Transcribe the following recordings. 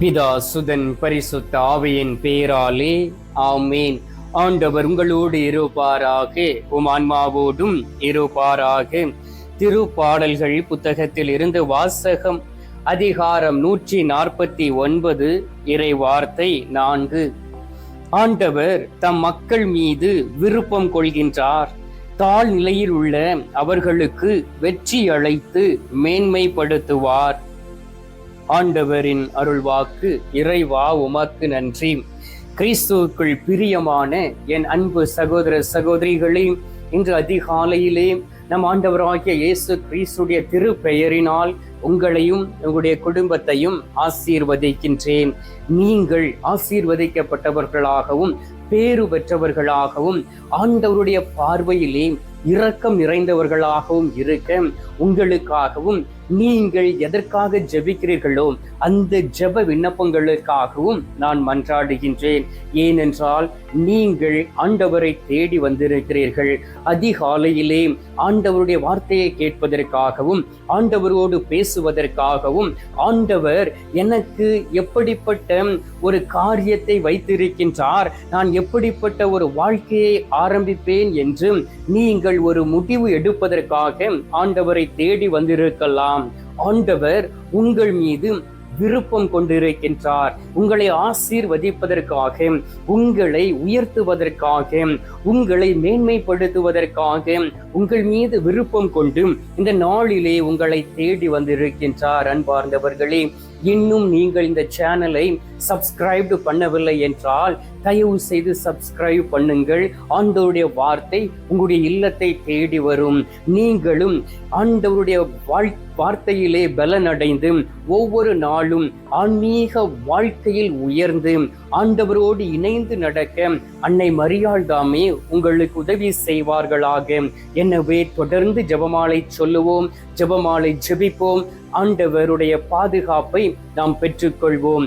பிதா சுதன் பரிசுத்த ஆவியின் பேராலே ஆமேன். ஆண்டவர் உங்களோடு இருப்பாராக. உம் ஆன்மாவோடும் இருப்பாராக. திருப்பாடல்கள் புத்தகத்தில் இருந்து வாசகம் அதிகாரம் நூற்றி நாற்பத்தி ஒன்பது இறை வார்த்தை நான்கு. ஆண்டவர் தம் மக்கள் மீது விருப்பம் கொள்கின்றார். தாழ் நிலையில் உள்ள அவர்களுக்கு வெற்றி அழைத்து மேன்மைப்படுத்துவார். ஆண்டவரின் அருள்வாக்கு இறைவா உமக்கு நன்றி. கிறிஸ்துவுக்குள் பிரியமான என் அன்பு சகோதர சகோதரிகளே இன்று அதிகாலையிலே நம் ஆண்டவராகிய இயேசு கிறிஸ்துடைய திருப்பெயரினால் உங்களையும் உங்களுடைய குடும்பத்தையும் ஆசீர்வதிக்கின்றேன். நீங்கள் ஆசீர்வதிக்கப்பட்டவர்களாகவும் பேறு பெற்றவர்களாகவும் ஆண்டவருடைய பார்வையிலே இரக்கம் நிறைந்தவர்களாகவும் இருக்க உங்களுக்காகவும் நீங்கள் எதற்காக ஜெபிக்கிறீர்களோ அந்த ஜெப விண்ணப்பங்களுக்காகவும் நான் மன்றாடுகின்றேன். ஏனென்றால் நீங்கள் ஆண்டவரை தேடி வந்திருக்கிறீர்கள். அதிகாலையிலே ஆண்டவருடைய வார்த்தையை கேட்பதற்காகவும் ஆண்டவரோடு பேசுவதற்காகவும் ஆண்டவர் எனக்கு எப்படிப்பட்ட ஒரு காரியத்தை வைத்திருக்கின்றார் நான் எப்படிப்பட்ட ஒரு வாழ்க்கையை ஆரம்பிப்பேன் என்று நீங்கள் ஒரு முடிவு எடுப்பதற்காக ஆண்டவரை தேடி வந்திருக்கலாம். ஆண்டவர் உங்கள் மீது விருப்பம் கொண்டிருக்கின்றார். உங்களை ஆசீர்வதிப்பதற்காக உங்களை உயர்த்துவதற்காக உங்களை மேன்மைப்படுத்துவதற்காக உங்கள் மீது விருப்பம் கொண்டு இந்த நாளிலே உங்களை தேடி வந்திருக்கின்றார் அன்பார்ந்தவர்களே. இன்னும் நீங்கள் இந்த சேனலை சப்ஸ்கிரைப்டு பண்ணவில்லை என்றால் தயவு செய்து சப்ஸ்கிரைப் பண்ணுங்கள். ஆண்டவருடைய வார்த்தை உங்களுடைய இல்லத்தை தேடி வரும். நீங்களும் ஆண்டவருடைய வாழ் வார்த்தையிலே பலனடைந்து ஒவ்வொரு நாளும் ஆன்மீக வாழ்க்கையில் உயர்ந்து ஆண்டவரோடு இணைந்து நடக்க அன்னை மரியாள் தாமே உங்களுக்கு உதவி செய்வார்களாக. எனவே தொடர்ந்து ஜெபமாலை சொல்லுவோம் ஜெபமாலை ஜெபிப்போம். ஆண்டவருடைய பாதுகாப்பை நாம் பெற்றுக்கொள்வோம்.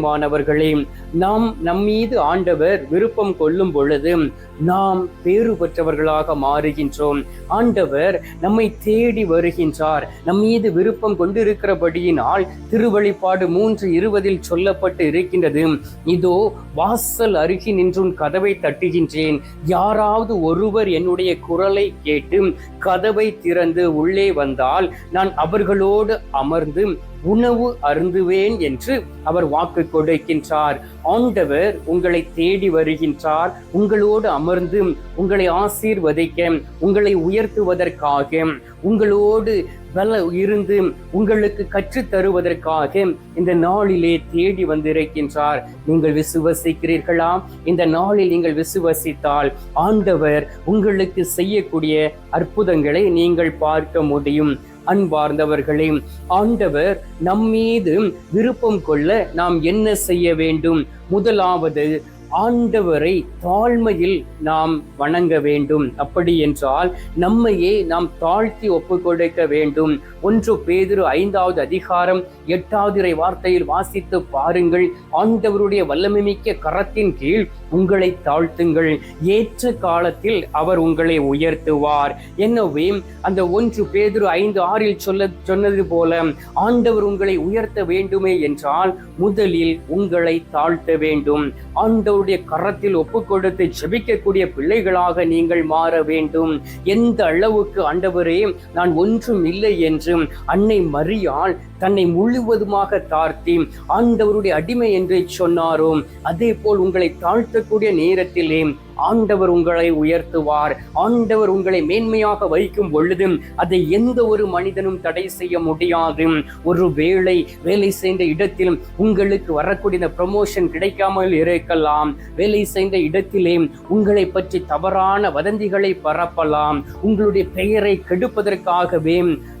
பிரியமானவர்களே நாம் நம்மீது ஆண்டவர் விருப்பம் கொள்ளும் பொழுது நாம் பேறு பெற்றவர்களாக மாறுகின்றோம். ஆண்டவர் நம்மை தேடி வருகின்றார். நம்மீது விருப்பம் கொண்டிருக்கிறபடியினால் திருவழிப்பாடு மூன்று இருபதில் சொல்லப்பட்டு இருக்கின்றது. இதோ வாசல் அருகி நின்றும் கதவை தட்டுகின்றேன். யாராவது ஒருவர் என்னுடைய குரலை கேட்டு கதவை திறந்து உள்ளே வந்தால் நான் அவர்களோடு அமர்ந்து உணவு அருந்துவேன் என்று அவர் வாக்கு கொடுக்கின்றார். ஆண்டவர் உங்களை தேடி வருகின்றார். உங்களோடு அமர்ந்து உங்களை ஆசீர்வதிக்க உங்களை உயர்த்துவதற்காக உங்களோடு வல இருந்து உங்களுக்கு கற்றுத் தருவதற்காக இந்த நாளிலே தேடி வந்திருக்கின்றார். நீங்கள் விசுவசிக்கிறீர்களா? இந்த நாளில் நீங்கள் விசுவசித்தால் ஆண்டவர் உங்களுக்கு செய்யக்கூடிய அற்புதங்களை நீங்கள் பார்க்க முடியும். அன்பார்ந்தவர்களே ஆண்டவர் நம்மீது விருப்பம் கொள்ள நாம் என்ன செய்ய வேண்டும்? முதலாவது ஆண்டவரை தாழ்மையில் நாம் வணங்க வேண்டும். அப்படி என்றால் நம்மையே நாம் தாழ்த்தி ஒப்பு கொடுக்க வேண்டும். ஒன்று பேதிரு ஐந்தாவது அதிகாரம் எட்டாவது வார்த்தையில் வாசித்து பாருங்கள். ஆண்டவருடைய வல்லமை மிக்க கரத்தின் கீழ் உங்களை தாழ்த்துங்கள். ஏற்ற காலத்தில் அவர் உங்களை உயர்த்துவார். எனவே அந்த ஒன்று பேதிரு ஐந்து ஆறில் சொல்ல சொன்னது போல ஆண்டவர் உங்களை உயர்த்த வேண்டுமே என்றால் முதலில் உங்களை தாழ்த்த வேண்டும். ஆண்டவருடைய கரத்தில் ஒப்பு கொடுத்து ஜெபிக்கக்கூடிய பிள்ளைகளாக நீங்கள் மாற வேண்டும். எந்த அளவுக்கு ஆண்டவரே நான் ஒன்றும் இல்லை என்றும் அன்னை மரியாள் தன்னை முழுவதுமாக தாழ்த்தி ஆண்டவருடைய அடிமை என்று சொன்னாரோ அதே போல் உங்களை தாழ்த்த இருக்கக்கூடிய நேரத்திலே ஆண்டவர் உங்களை உயர்த்துவார். ஆண்டவர் உங்களை மேன்மையாக வைக்கும் பொழுது அதை எந்த ஒரு மனிதனும் தடை செய்ய முடியாது. ஒரு வேளை வேலை செய்த இடத்தில் உங்களுக்கு வரக்கூடிய ப்ரமோஷன் கிடைக்காமல் இருக்கலாம். வேலை செய்த இடத்திலே உங்களை பற்றி தவறான வதந்திகளை பரப்பலாம். உங்களுடைய பெயரை கெடுப்பதற்காகவே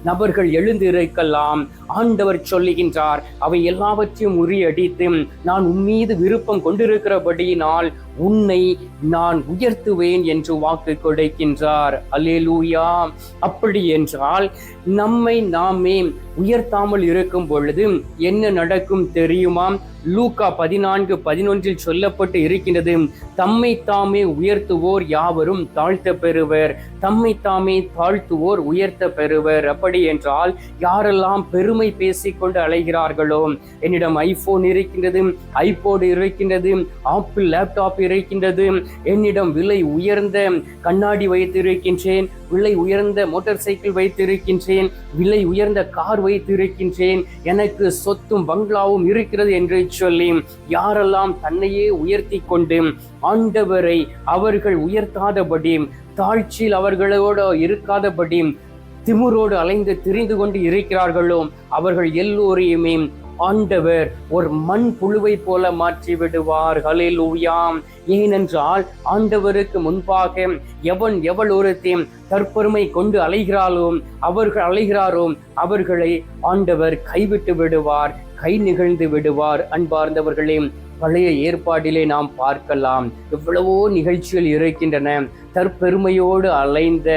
நபர்கள் எழுந்து இருக்கலாம். ஆண்டவர் சொல்லுகின்றார் அவை எல்லாவற்றையும் முறியடித்து நான் உன் மீது விருப்பம் கொண்டிருக்கிறபடியினால் உன்னை நான் உயர்த்துவேன் என்று வாக்கு கொடுக்கின்றார். அலேலூயா அப்படி என்றால் நம்மை நாமே உயர்த்தாமல் இருக்கும் பொழுது என்ன நடக்கும் தெரியுமா? லூக்கா பதினான்கு பதினொன்றில் சொல்லப்பட்டு இருக்கின்றது தம்மை தாமே உயர்த்துவோர் யாவரும் தாழ்த்த பெறுவர். தம்மை தாமே தாழ்த்துவோர் உயர்த்த பெறுவர். அப்படி என்றால் யாரெல்லாம் பெருமை பேசிக்கொண்டு அலைகிறார்களோ என்னிடம் ஐபோன் இருக்கின்றது ஐபோடு இருக்கின்றது ஆப்பிள் லேப்டாப் இருக்கின்றது என்னிடம் விலை உயர்ந்த கண்ணாடி வைத்திருக்கின்றேன் விலை உயர்ந்த மோட்டார் சைக்கிள் வைத்திருக்கின்றேன் விலை உயர்ந்த கார் வைத்திருக்கின்றேன். எனக்கு சொத்தும் பங்களாவும் இருக்கிறது என்று சொல்லி யாரெல்லாம் தன்னையே உயர்த்தி கொண்டு ஆண்டவரை அவர்கள் உயர்த்தாதபடி தாழ்ச்சியில் அவர்களோடு இருக்காதபடி திமுரோடு அலைந்து திரிந்து கொண்டு இருக்கிறார்களோ அவர்கள் எல்லோரையுமே ஆண்டவர் ஒரு மண் புழுவை போல மாற்றி விடுவார். ஹalleluyaம் ஏனென்றால் ஆண்டவருக்கு முன்பாக எவன் எவள் ஒருத்தி தற்பெருமை கொண்டு அலைகிறாளோ அவர்கள் அலைகிறாரோ அவர்களை ஆண்டவர் கைவிட்டு விடுவார் கை நிகழ்ந்து விடுவார். அன்பார்ந்தவர்களே பழைய ஏற்பாட்டிலே நாம் பார்க்கலாம். எவ்வளவோ நிகழ்ச்சிகள் இருக்கின்றன. தற்பெருமையோடு அலைந்த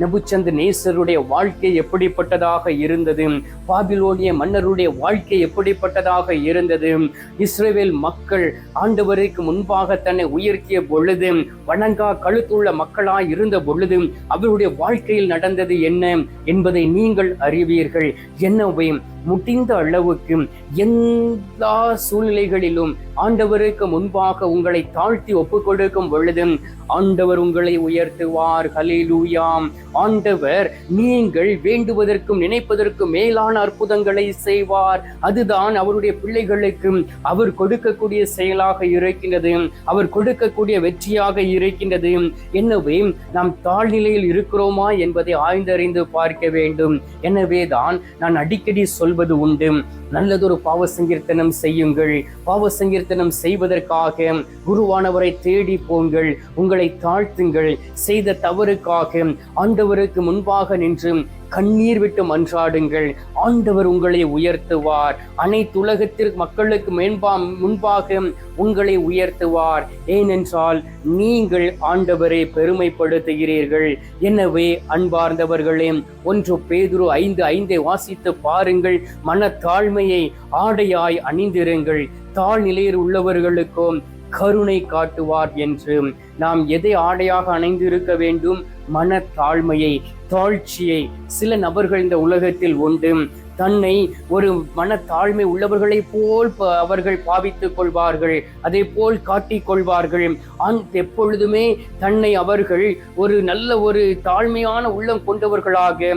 நபுச்சந்த நேசருடைய வாழ்க்கை எப்படிப்பட்டதாக இருந்தது? பாபிலோனிய மன்னருடைய வாழ்க்கை எப்படிப்பட்டதாக இருந்தது? இஸ்ரேல் மக்கள் ஆண்டவருக்கு முன்பாக தன்னை உயர்த்திய பொழுது வணங்கா கழுத்துள்ள மக்களாய் இருந்த பொழுது அவருடைய வாழ்க்கையில் நடந்தது என்ன என்பதை நீங்கள் அறிவீர்கள். என்னவை முடிந்த அளவுக்கு எல்லா சூழ்நிலைகளிலும் ஆண்டவருக்கு முன்பாக உங்களை தாழ்த்தி ஒப்புக் கொடுக்கும் பொழுது ஆண்டவர் உங்களை உயர்த்துவார். ஹலிலூயாம் ஆண்டவர் நீங்கள் வேண்டுவதற்கும் நினைப்பதற்கும் மேலான அற்புதங்களை செய்வார். அதுதான் அவருடைய பிள்ளைகளுக்கு அவர் கொடுக்கக்கூடிய செயலாக இருக்கின்றது. அவர் கொடுக்கக்கூடிய வெற்றியாக இருக்கின்றது. எனவே நாம் தாழ்நிலையில் இருக்கிறோமா என்பதை ஆய்ந்தறிந்து பார்க்க வேண்டும். எனவே தான் நான் அடிக்கடி சொல்வது உண்டு. நல்லதொரு பாவ சங்கீர்த்தனம் செய்யுங்கள். பாவ சங்கீர்த்தனம் செய்வதற்காக குருவானவரை தேடி போங்கள். உங்களை தாழ்த்துங்கள். செய்த தவறுக்காக ஆண்டவருக்கு முன்பாக நின்று கண்ணீர் விட்டு மன்றாடுங்கள். ஆண்டவர் உங்களை உயர்த்துவார். அனைத்து உலகத்திற்கு மக்களுக்கு மேன்பா முன்பாக உங்களை உயர்த்துவார். ஏனென்றால் நீங்கள் ஆண்டவரை பெருமைப்படுத்துகிறீர்கள். எனவே அன்பார்ந்தவர்களே ஒன்று பேதுரு ஐந்து ஐந்தை வாசித்து பாருங்கள். மனத்தாழ்மையை ஆடையாய் அணிந்திருங்கள். தாழ்நிலையில் உள்ளவர்களுக்கும் கருணை காட்டுவார் என்று. நாம் எதை ஆடையாக அணைந்திருக்க வேண்டும்? மனத்தாழ்மையை. தாழ்ச்சியை சில நபர்கள் இந்த உலகத்தில் உண்டு. தன்னை ஒரு மனத்தாழ்மை உள்ளவர்களைப் போல் ப- அவர்கள் பாவித்துக் கொள்வார்கள். அதே போல் காட்டிக் கொள்வார்கள். அந்த எப்பொழுதுமே தன்னை அவர்கள் ஒரு நல்ல ஒரு தாழ்மையான உள்ளம் கொண்டவர்களாக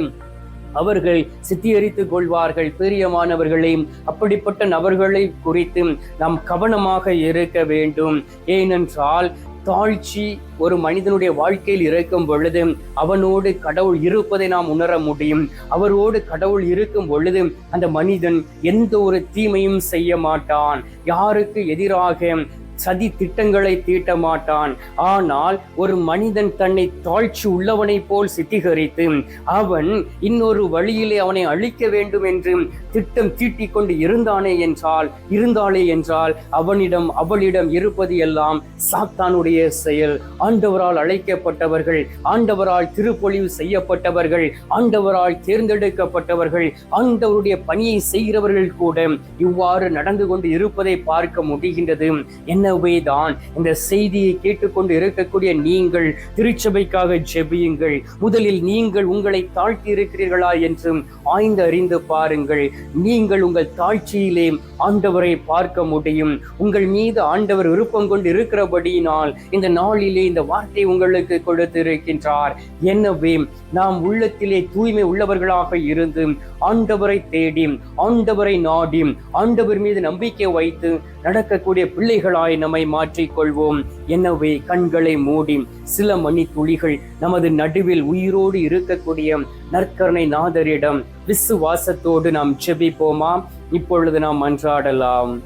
அவர்கள் சித்திகரித்துக் கொள்வார்கள். பிரியமானவர்களே அப்படிப்பட்ட நபர்களை குறித்து நாம் கவனமாக இருக்க வேண்டும். ஏனென்றால் தாழ்ச்சி ஒரு மனிதனுடைய வாழ்க்கையில் இருக்கும் பொழுது அவனோடு கடவுள் இருப்பதை நாம் உணர முடியும். அவரோடு கடவுள் இருக்கும் பொழுது அந்த மனிதன் எந்த ஒரு தீமையும் செய்ய மாட்டான். யாருக்கு எதிராக சதி திட்டங்களை தீட்ட மாட்டான். ஆனால் ஒரு மனிதன் தன்னை தாழ்ச்சி உள்ளவனைப் போல் சித்திகரித்து அவன் இன்னொரு வழியிலே அவனை அழிக்க வேண்டும் என்று திட்டம் தீட்டிக் கொண்டு இருந்தானே என்றால் இருந்தாளே என்றால் அவனிடம் அவளிடம் இருப்பது எல்லாம் சாத்தானுடைய செயல். ஆண்டவரால் அழைக்கப்பட்டவர்கள் ஆண்டவரால் திருப்பொழிவு செய்யப்பட்டவர்கள் ஆண்டவரால் தேர்ந்தெடுக்கப்பட்டவர்கள் ஆண்டவருடைய பணியை செய்கிறவர்கள் கூட இவ்வாறு நடந்து கொண்டு இருப்பதை பார்க்க முடிகின்றது. எனவே தான் இந்த செய்தியை கேட்டுக்கொண்டு இருக்கக்கூடிய நீங்கள் திருச்சபைக்காக ஜெபியுங்கள். முதலில் நீங்கள் உங்களை தாழ்த்தி இருக்கிறீர்களா என்றும் ஆய்ந்து அறிந்து பாருங்கள். நீங்கள் உங்கள் தாழ்ச்சியிலே ஆண்டவரை பார்க்க முடியும். உங்கள் மீது ஆண்டவர் விருப்பம் கொண்டு இருக்கிறபடியினால் இந்த நாளிலே இந்த வார்த்தை உங்களுக்கு கொடுத்திருக்கின்றார். எனவே நாம் உள்ளத்திலே தூய்மை உள்ளவர்களாக இருந்து ஆண்டவரை தேடி ஆண்டவரை நாடி ஆண்டவர் மீது நம்பிக்கை வைத்து நடக்கக்கூடிய பிள்ளைகளாய் நம்மை மாற்றிக்கொள்வோம். எனவே கண்களை மூடி சில மணி துளிகள் நமது நடுவில் உயிரோடு இருக்கக்கூடிய நற்கருணை நாதரிடம் விசுவாசத்தோடு நாம் செபிப்போமா? இப்பொழுது நாம் அன்றாடலாம்.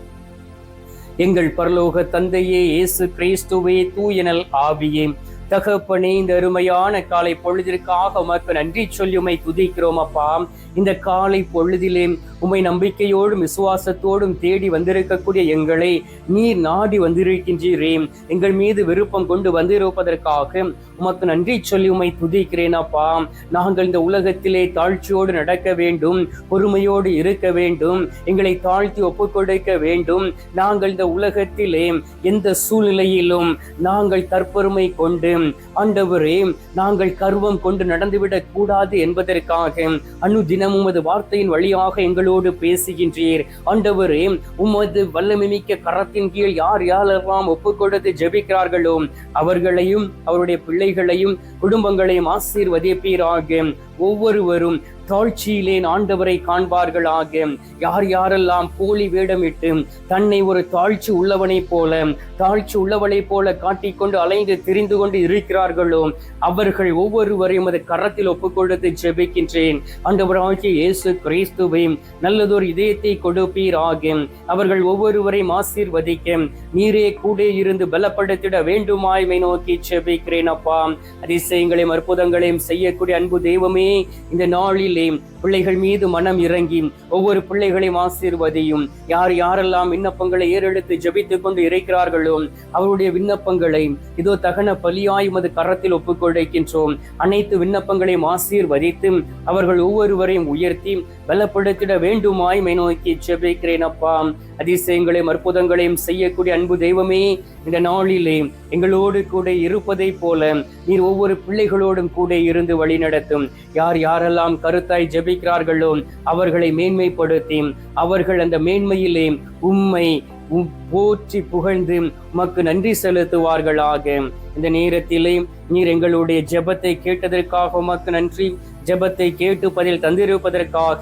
எங்கள் பரலோக தந்தையே இயேசு கிறிஸ்துவே தூயனல் ஆவியே தகப்பனே இந்த அருமையான காலை பொழுதிற்காக உமக்கு நன்றி சொல்லி உமை துதிக்கிறோம் அப்பா. இந்த காலை பொழுதிலே உம்மை நம்பிக்கையோடும் விசுவாசத்தோடும் தேடி வந்திருக்கக்கூடிய எங்களை நீர் நாடி வந்திருக்கின்றீரே. எங்கள் மீது விருப்பம் கொண்டு வந்திருப்பதற்காக உமக்கு நன்றி சொல்லி உமை துதிக்கிறேன் அப்பா. நாங்கள் இந்த உலகத்திலே தாழ்ச்சியோடு நடக்க வேண்டும் பொறுமையோடு இருக்க வேண்டும் எங்களை தாழ்த்தி ஒப்புக்கொடுக்க வேண்டும். நாங்கள் இந்த உலகத்திலே எந்த சூழ்நிலையிலும் நாங்கள் தற்பொறுமை கொண்டு ஆண்டவரே நாங்கள் கர்வம் கொண்டு நடந்துவிடக் கூடாது என்பதற்காக அனு உமது வார்த்தையின் வழியாக எங்கள் எங்களோடு பேசுகின்றீர். ஆண்டவரே உமது வல்லமை மிக்க கரத்தின் கீழ் யார் யாரெல்லாம் ஒப்புக்கொடுத்து ஜெபிக்கிறார்களோ அவர்களையும் அவருடைய பிள்ளைகளையும் குடும்பங்களையும் ஆசீர்வதிப்பீராக. ஒவ்வொருவரும் தாழ்ச்சியிலே ஆண்டவரை காண்பார்களாக யார் யாரெல்லாம் போலி வேடமிட்டு தன்னை ஒரு தாழ்ச்சி உள்ளவனைப் போல தாழ்ச்சி உள்ளவனைப் போல காட்டிக்கொண்டு அலைந்து திரிந்து கொண்டு இருக்கிறார்களோ அவர்கள் ஒவ்வொருவரையும் அது கரத்தில் ஒப்புக்கொடுத்து ஜெபிக்கின்றேன். ஆண்டவராகிய இயேசு கிறிஸ்துவை நல்லதொரு இதயத்தை கொடுப்பீராக அவர்கள் ஒவ்வொருவரையும் ஆசீர்வதிக்க நீரே கூட இருந்து பலப்படுத்திட வேண்டுமாய்மை நோக்கி ஜெபிக்கிறேன் அப்பா. அதிசயங்களையும் அற்புதங்களையும் செய்யக்கூடிய அன்பு தெய்வமே இந்த நாளில் பிள்ளைகள் மீது மனம் இறங்கி ஒவ்வொரு பிள்ளைகளையும் ஆசீர்வதியும். யார் யாரெல்லாம் விண்ணப்பங்களை ஏறெடுத்து ஜபித்துக் கொண்டு இருக்கிறார்களோ அவருடைய விண்ணப்பங்களை இதோ தகன பலியாய் உமது கரத்தில் ஒப்புக்கொடுக்கின்றோம் அனைத்து விண்ணப்பங்களையும் ஆசீர்வதித்து அவர்கள் ஒவ்வொருவரையும் உயர்த்தி பலப்படுத்திட வேண்டுமாய் மை நோக்கி ஜெபிக்கிறேன் அப்பா. அதிசயங்களையும் அற்புதங்களையும் செய்யக்கூடிய அன்பு தெய்வமே இந்த நாளிலே எங்களோடு கூட இருப்பதை போல நீர் ஒவ்வொரு பிள்ளைகளோடும் கூட இருந்து வழி நடத்தும். யார் யாரெல்லாம் கருத்தாய் ஜெபிக்கிறார்களோ அவர்களை மேன்மைப்படுத்தி அவர்கள் அந்த மேன்மையிலே உம்மை போற்றி புகழ்ந்து உமக்கு நன்றி செலுத்துவார்களாக. இந்த நேரத்திலே நீர் எங்களுடைய ஜெபத்தை கேட்டதற்காக உமக்கு நன்றி. ஜெபத்தை கேட்டு பதில் தந்திருப்பதற்காக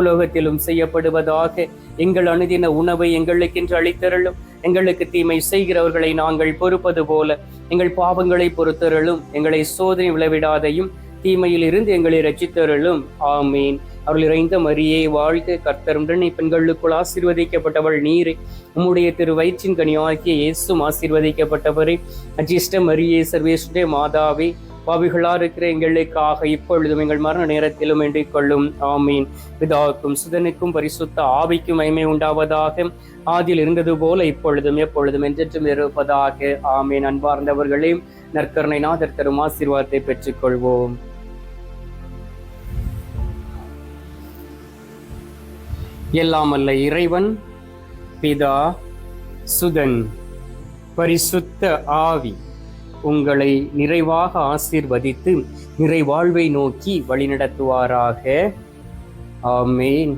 உலோகத்திலும் செய்யப்படுவதாக எங்கள் அனுதின உணவை எங்களுக்கென்று அளித்தருளும். எங்களுக்கு தீமை செய்கிறவர்களை நாங்கள் பொறுப்பது போல எங்கள் பாவங்களை பொறுத்தருளும். எங்களை சோதனை விளைவிடாதையும் தீமையில் இருந்து எங்களை ரச்சித்தருளும் ஆமீன். அவள் இறைந்த மரியே வாழ்க கர்த்தருடன் பெண்களுக்குள் ஆசீர்வதிக்கப்பட்டவள் நீரே. உம்முடைய திரு வயிற்றின் கனியாகிய இயேசும் ஆசீர்வதிக்கப்பட்டவரே. அஜிஷ்ட மரியே சர்வேஸ்வரே மாதாவே. பாவிகளாக இருக்கிற எங்களுக்காக இப்பொழுதும் எங்கள் மரண நேரத்திலும் வேண்டிக் கொள்ளும் ஆமீன். பிதாவுக்கும் சுதனுக்கும் பரிசுத்த ஆவிக்கும் மைமை உண்டாவதாக ஆதியில் இருந்தது போல இப்பொழுதும் எப்பொழுதும் என்றென்றும் இருப்பதாக. ஆமீன். அன்பார்ந்தவர்களே நற்கருணை நாதர் தரும் ஆசீர்வாதத்தை பெற்றுக்கொள்வோம். எல்லாம் அல்ல இறைவன் பிதா சுதன் பரிசுத்த ஆவி. உங்களை நிறைவாக ஆசீர்வதித்து நிறைவாழ்வை நோக்கி வழிநடத்துவாராக. ஆமேன்.